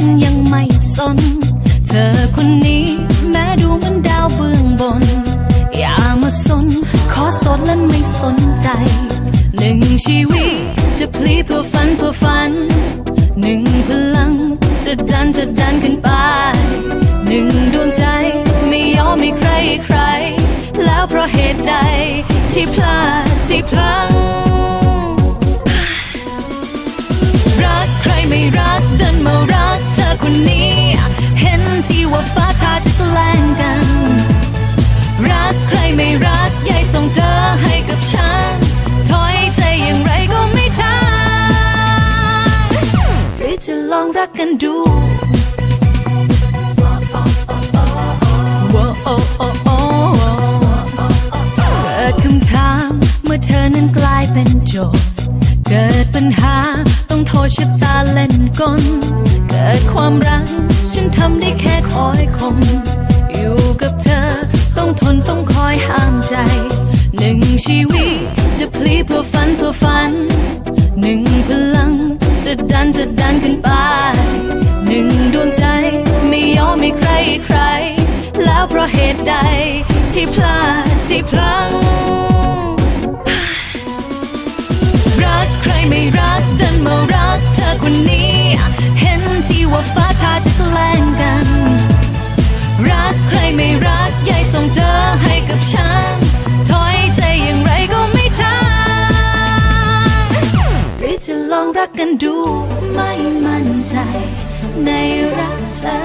ฉันยังไม่สน เธอคนนี้แม้ดูเหมือนดาวเบื้องบน อย่ามาสน ขอสดและไม่สนใจ หนึ่งชีวิต จะพลีเพื่อฝันเพื่อฝัน หนึ่งพลัง จะดันจะดันขึ้นไป หนึ่งดวงใจ ไม่ยอมให้ใครใคร แล้วเพราะเหตุใดที่พลาดที่พลัง คนนี้ เห็นที่ว่าฟ้าทาจะแสลงกัน รักใครไม่รักยายส่งเธอให้กับฉัน ถอยใจอย่างไรก็ไม่ทันหรือจะลองรักกันดูเกิดคำถามเมื่อเธอนั้นกลายเป็นโจทย์เกิดปัญหา ชะตาเล่นกลเกิดความรัก ฉันทำได้แค่คอยคม อยู่กับเธอ ต้องทนต้องคอยห้ามใจ หนึ่งชีวิต จะพลีเพื่อฝันเพื่อฝัน หนึ่งพลัง จะดันจะดันขึ้นไป หนึ่งดวงใจ ไม่ยอมให้ใครใคร แล้วเพราะเหตุใด ที่พลาดที่พลัง มารักเธอคนนี้ เห็นที่ว่าฟ้าทาจะแสลงกัน รักใครไม่รักยายส่งเธอให้กับฉัน ถอยใจอย่างไรก็ไม่ทันหรือจะลองรักกันดูไม่มั่นใจ ในรักเธอ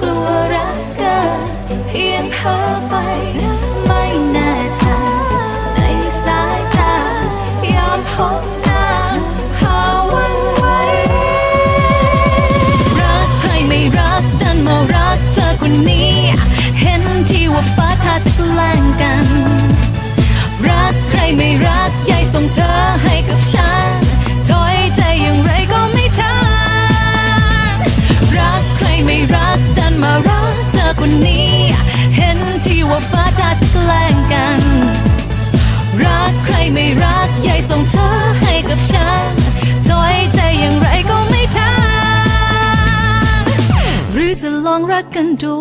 กลัวรัก จะแกล้งกัน รักใครไม่รักยายส่งเธอให้กับฉันถอยใจอย่างไรก็ไม่ทันรักใครไม่รักดันมารักเธอคนนี้ เห็นที่ว่าฟ้าทาจะแกล้งกัน รักใครไม่รักยายส่งเธอให้กับฉันถอยใจอย่างไรก็ไม่ทันหรือจะลองรักกันดู